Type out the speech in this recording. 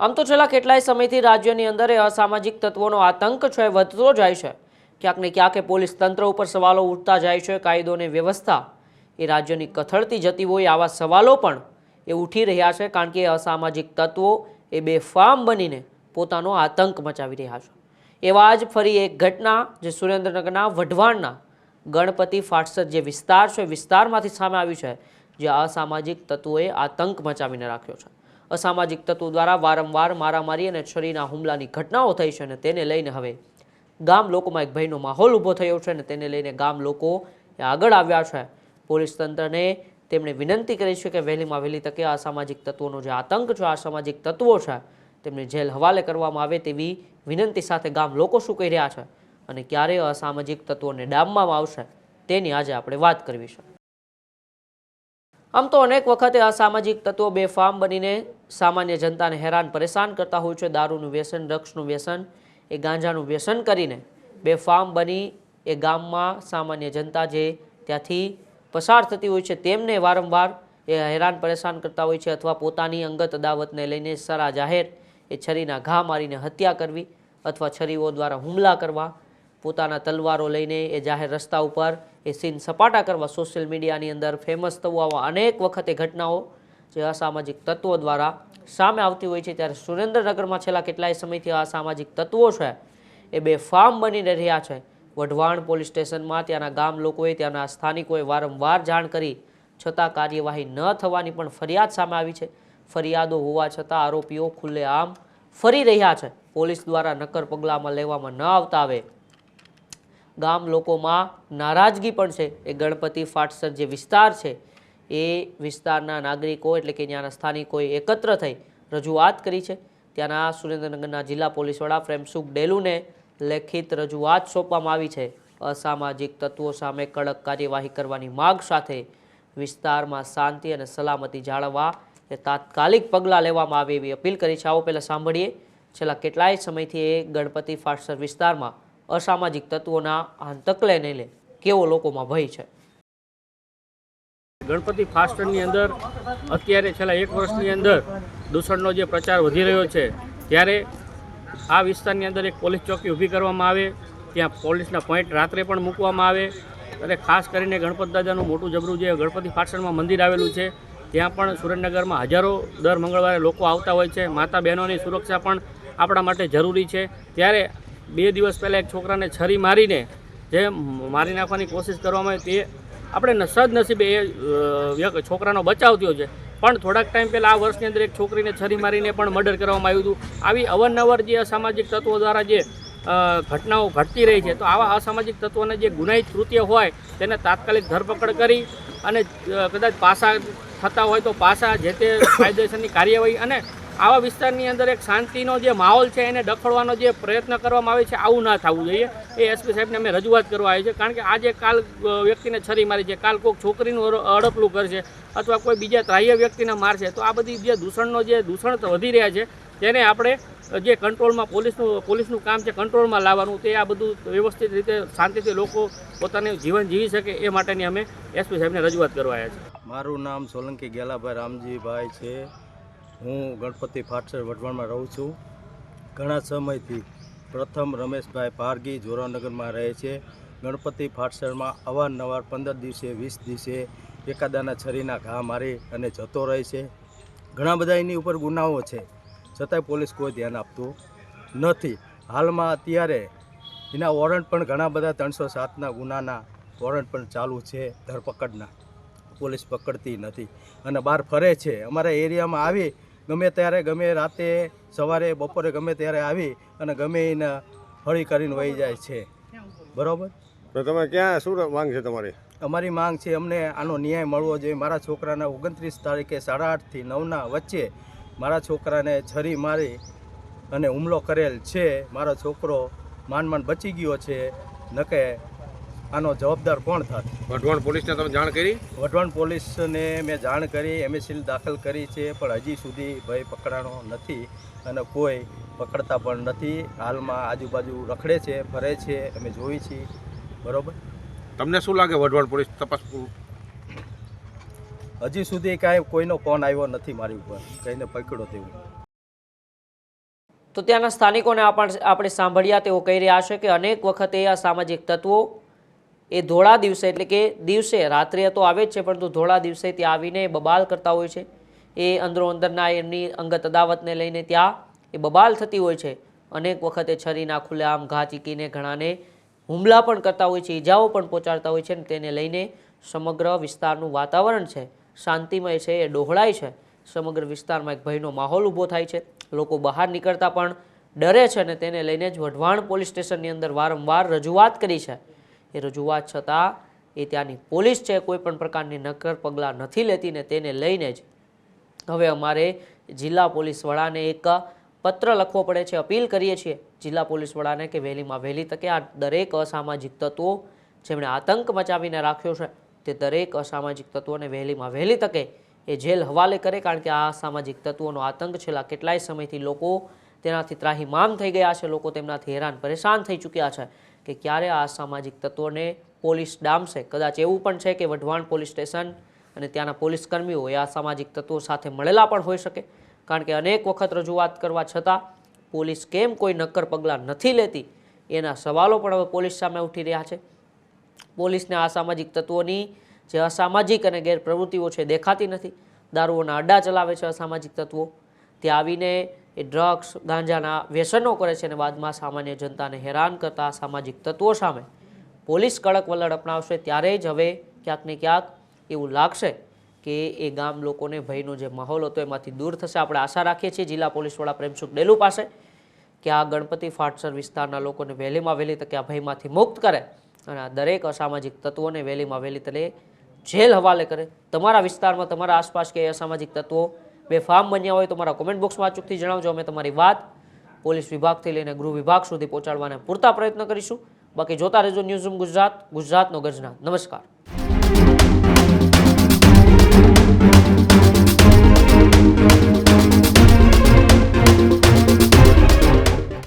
આમ તો છેલ્લા કેટલાય સમયથી રાજ્યની અંદર એ અસામાજિક તત્વોનો આતંક છે, વધતો જાય છે. ક્યાંક ને ક્યાંક પોલીસ તંત્ર ઉપર સવાલો ઉઠતા જાય છે કાયદો અને વ્યવસ્થા. એ રાજ્યની કથળતી જતી હોય આવા સવાલો પણ એ ઉઠી રહ્યા છે, કારણ કે અસામાજિક તત્વો એ બેફામ બનીને પોતાનો આતંક મચાવી રહ્યા છે. એવા જ ફરી એક ઘટના જે સુરેન્દ્રનગરના વઢવાણના ગણપતિ ફાટસર જે વિસ્તાર છે, વિસ્તારમાંથી સામે આવ્યું છે, જે અસામાજિક તત્વોએ આતંક મચાવીને રાખ્યો છે. અસામાજિક તત્વો દ્વારા વારંવાર મારામારી અને છરીના હુમલાની ઘટનાઓ થઈ છે અને તેને લઈને હવે ગામ લોકોમાં એક ભયનો માહોલ ઊભો થયો છે અને તેને લઈને ગામ લોકો આગળ આવ્યા છે. પોલીસ તંત્રને તેમણે વિનંતી કરી છે કે વહેલીમાં વહેલી તકે આ અસામાજિક તત્વોનો જે આતંક છે, આ અસામાજિક તત્વો છે, તેમને જેલ હવાલે કરવામાં આવે તેવી વિનંતી સાથે ગામ લોકો શું કહી રહ્યા છે અને ક્યારે અસામાજિક તત્વોને ડામવામાં આવશે, તેની આજે આપણે વાત કરવી છે. આમ તો અનેક વખતે અસામાજિક તત્વો બેફામ બનીને સામાન્ય જનતાને હેરાન પરેશાન કરતા હોય છે. દારૂનું વ્યસન, ડ્રગ્સનું વ્યસન, એ ગાંજાનું વ્યસન કરીને બેફામ બની એ ગામમાં સામાન્ય જનતા જે ત્યાંથી પસાર થતી હોય છે, તેમને વારંવાર એ હેરાન પરેશાન કરતા હોય છે અથવા પોતાની અંગત અદાવતને લઈને સરા જાહેર એ છરીના ઘા મારીને હત્યા કરવી અથવા છરીઓ દ્વારા હુમલા કરવા પોતાના તલવારો લઈને એ જાહેર રસ્તા ઉપર એ સીન સપાટા કરવા સોશિયલ મીડિયાની અંદર ફેમસ થવું આવા અનેક વખતે ઘટનાઓ જે અસામાજિક તત્વો દ્વારા સામે આવતી હોય છે. ત્યારે સુરેન્દ્રનગરમાં છેલ્લા કેટલાય સમયથી અસામાજિક તત્વો છે. એ બે ફાર્મ બનીને રહ્યા છે. વઢવાણ પોલીસ સ્ટેશનમાં ત્યાંના ગામ લોકોએ ત્યાંના સ્થાનિકોએ વારંવાર જાણ કરી, છતાં કાર્યવાહી ન થવાની પણ ફરિયાદ સામે આવી છે. ફરિયાદો હોવા છતાં આરોપીઓ ખુલ્લેઆમ ફરી રહ્યા છે. પોલીસ દ્વારા નક્કર પગલાંમાં લેવામાં ન આવતા આવે. ગામ લોકોમાં નારાજગી પણ છે. એ ગણપતિ ફાટસર જે વિસ્તાર છે, એ વિસ્તારના નાગરિકો એટલે કે ત્યાંના સ્થાનિકોએ એકત્ર થઈ રજૂઆત કરી છે. ત્યાંના સુરેન્દ્રનગરના જિલ્લા પોલીસ વડા પ્રેમસુખ ડેલુને લેખિત રજૂઆત સોંપવામાં આવી છે. અસામાજિક તત્વો સામે કડક કાર્યવાહી કરવાની માગ સાથે વિસ્તારમાં શાંતિ અને સલામતી જાળવવા એ તાત્કાલિક પગલાં લેવામાં આવે એવી અપીલ કરી છે. આવો પહેલાં સાંભળીએ. છેલ્લા કેટલાય સમયથી એ ગણપતિ ફાટસર વિસ્તારમાં અસામાજિક તત્વોના આતંકને લે. કેવો લોકોમાં ભય છે? ગણપતિ ફાસ્ટની અંદર, અત્યારે છેલ્લા એક વર્ષની અંદર દૂષણનો જે પ્રચાર વધી રહ્યો છે, ત્યારે આ વિસ્તારની અંદર એક પોલીસ ચોકી ઊભી કરવામાં આવે, ત્યાં પોલીસના પોઈન્ટ રાત્રે પણ મૂકવામાં આવે અને ખાસ કરીને ગણપત દાદાનું મોટું જબરું જે ગણપતિ ફાસ્ટનમાં મંદિર આવેલું છે, ત્યાં પણ સુરેન્દ્રનગરમાં હજારો દર મંગળવારે લોકો આવતા હોય છે માતા બહેનોની સુરક્ષા પણ આપણા માટે જરૂરી છે. ત્યારે બે દિવસ પહેલાં એક છોકરાને છરી મારીને જે મારી નાખવાની કોશિશ કરવામાં આવી તે આપણે સદનસીબે એ છોકરાનો બચાવ થયો છે. પણ થોડાક ટાઈમ પહેલાં આ વર્ષની અંદર એક છોકરીને છરી મારીને પણ મર્ડર કરવામાં આવ્યું હતું. આવી અવારનવાર જે અસામાજિક તત્વો દ્વારા જે ઘટનાઓ ઘટતી રહી છે, તો આવા અસામાજિક તત્વોને જે ગુનાહિત કૃત્ય હોય, તેને તાત્કાલિક ધરપકડ કરી અને કદાચ પાસા થતા હોય તો પાસા જે તે કાયદેસરની કાર્યવાહી અને આવા વિસ્તારની અંદર એક શાંતિનો જે માહોલ છે, એને ડખડવાનો જે પ્રયત્ન કરવામાં આવે છે, આવું ના થવું જોઈએ. એ એસપી સાહેબને અમે રજૂઆત કરવા આવી છે કારણ કે આજે કાલ વ્યક્તિને છરી મારી છે, કાલ કોઈક છોકરીનું અડ- અડપલું કરશે અથવા કોઈ બીજા ત્રાહ્ય વ્યક્તિને મારશે, તો આ બધી જે દૂષણનો જે દૂષણ વધી રહ્યા છે, તેને આપણે જે કંટ્રોલમાં પોલીસનું પોલીસનું કામ છે, કંટ્રોલમાં લાવવાનું, તે આ બધું વ્યવસ્થિત રીતે, શાંતિથી લોકો પોતાનું જીવન જીવી શકે એ માટેની અમે એસપી સાહેબને રજૂઆત કરવા આવ્યા છે મારું નામ સોલંકી ગેલાભાઈ રામજીભાઈ છે. હું ગણપતિ ફાટસર વઢવાણમાં રહું છું. ઘણા સમયથી પ્રથમ રમેશભાઈ પારગી જોરાનગરમાં રહે છે. ગણપતિ ફાટસરમાં અવારનવાર પંદર દિવસે, વીસ દિવસે એકાદાના છરીના ઘા મારી અને જતો રહે છે. ઘણા બધા એની ઉપર ગુનાઓ છે. છતાંય પોલીસ કોઈ ધ્યાન આપતું નથી. હાલમાં અત્યારે એના વોરંટ પણ ઘણા બધા ત્રણસો સાતના ગુનાના વોરંટ પણ ચાલુ છે ધરપકડના. પોલીસ પકડતી નથી અને બહાર ફરે છે. અમારા એરિયામાં આવી ગમે ત્યારે ગમે રાતે સવારે બપોરે ગમે ત્યારે આવી અને ગમે એને હળી કરીને વહી જાય છે. બરાબર? તો તમે ક્યાં શું માંગ છે તમારી? અમારી માંગ છે અમને આનો ન્યાય મળવો જોઈએ. મારા છોકરાના ઓગણત્રીસ તારીખે સાડા આઠથી નવના વચ્ચે મારા છોકરાને છરી મારી અને હુમલો કરેલ છે. મારો છોકરો માંડ માંડ બચી ગયો છે. નકે આનો જવાબદાર કોણ થાત? વઢવાણ પોલીસને તમે જાણ કરી? વઢવાણ પોલીસને મેં જાણ કરી એમએસસીલ દાખલ કરી છે પણ હજી સુધી ભય પકડાણો નથી અને કોઈ પકડતા પણ નથી. હાલમાં આજુબાજુ રખડે છે ફરે છે અમે જોઈ છીએ. બરાબર? તમને શું લાગે વઢવાણ પોલીસ તપાસ હજી સુધી કાંઈ કોઈનો ફોન આવ્યો નથી મારી ઉપર કઈને પકડો તેવું તો ત્યાંના સ્થાનિકોને આપણ- આપણે સાંભળ્યા તેઓ કહી રહ્યા છે કે અનેક વખતે આ સામાજિક તત્વો એ ધોળા દિવસે, એટલે કે દિવસે, રાત્રે તો આવે જ છે, પરંતુ ધોળા દિવસે ત્યાં આવીને બબાલ કરતા હોય છે. એ અંદરો અંદરના એમની અંગત અદાવતને લઈને ત્યાં એ બબાલ થતી હોય છે. અનેક વખતે છરીના ખુલ્લેઆમ ઘા ચીકીને ઘણાને હુમલા પણ કરતા હોય છે, ઈજાઓ પણ પહોંચાડતા હોય છે અને તેને લઈને સમગ્ર વિસ્તારનું વાતાવરણ છે. શાંતિમય છે, એ ડહોળાય છે. સમગ્ર વિસ્તારમાં એક ભયનો માહોલ ઊભો થાય છે. લોકો બહાર નીકળતા પણ ડરે છે અને તેને લઈને જ વઢવાણ પોલીસ સ્ટેશનની અંદર વારંવાર રજૂઆત કરી છે. એ રજૂઆત છતાં એ ત્યાંની પોલીસ છે, કોઈ પણ પ્રકારની નક્કર પગલાં નથી લેતી ને તેને લઈને જ. હવે અમારે જિલ્લા પોલીસ વડાને એક પત્ર લખવો પડે છે, અપીલ કરીએ છીએ જિલ્લા પોલીસ વડાને કે વહેલીમાં વહેલી તકે આ દરેક અસામાજિક તત્વો જેમણે આતંક મચાવીને રાખ્યો છે, તે દરેક અસામાજિક તત્વોને વહેલીમાં વહેલી તકે એ જેલ હવાલે કરે, કારણ કે આ સામાજિક તત્વોનો આતંક છેલ્લા કેટલાય સમયથી લોકો તેનાથી ત્રાહીમામ થઈ ગયા છે, લોકો તેમનાથી હેરાન, પરેશાન થઈ ચૂક્યા છે. કે ક્યારે આ સામાજિક તત્વોને પોલીસ ડામશે? કદાચ એવું પણ છે કે વઢવાણ પોલીસ સ્ટેશન અને ત્યાંના પોલીસ કર્મીઓ આ સામાજિક તત્વો સાથે મળેલા પણ હોઈ શકે. કારણ કે અનેક વખત રજૂઆત કરવા છતાં પોલીસ કેમ કોઈ નક્કર પગલાં નથી લેતી? એના સવાલો પણ હવે પોલીસ સામે ઉઠી રહ્યા છે. પોલીસને આ સામાજિક તત્વોની જે અસામાજિક અને ગેરપ્રવૃત્તિઓ છે દેખાતી નથી. દારૂઓના અડ્ડા ચલાવે છે અસામાજિક તત્વો. ત્યાં આવીને એ ડ્રગ્સ, ગાંજાના વ્યસનો કરે છે અને બાદમાં સામાન્ય જનતાને હેરાન કરતા સામાજિક તત્વો સામે પોલીસ કડક વલણ અપનાવશે, ત્યારે જ હવે ક્યાંક ક્યાંક એવું લાગશે કે એ ગામ લોકોને ભયનો જે માહોલ હતો એમાંથી દૂર થશે. આપણે આશા રાખીએ છીએ જિલ્લા પોલીસ વડા પ્રેમસુખ ડેલુ પાસે કે આ ગણપતિ ફાટસર વિસ્તારના લોકોને વહેલીમાં વહેલી તકે આ ભયમાંથી મુક્ત કરે અને આ દરેક અસામાજિક તત્વોને વહેલીમાં વહેલી તકે જેલ હવાલે કરે. તમારા વિસ્તારમાં, તમારા આસપાસ કે અસામાજિક તત્વો બેફામ બન્યા હોય તો મારા કોમેન્ટ બોક્સમાં અચૂકથી જણાવજો. અમે તમારી વાત પોલીસ વિભાગથી લઈને ગૃહ વિભાગ સુધી પહોંચાડવાના પૂરતા પ્રયત્ન કરીશું. બાકી જોતા રહેજો ન્યૂઝરૂમ ગુજરાત, ગુજરાતનો ગર્જના. નમસ્કાર.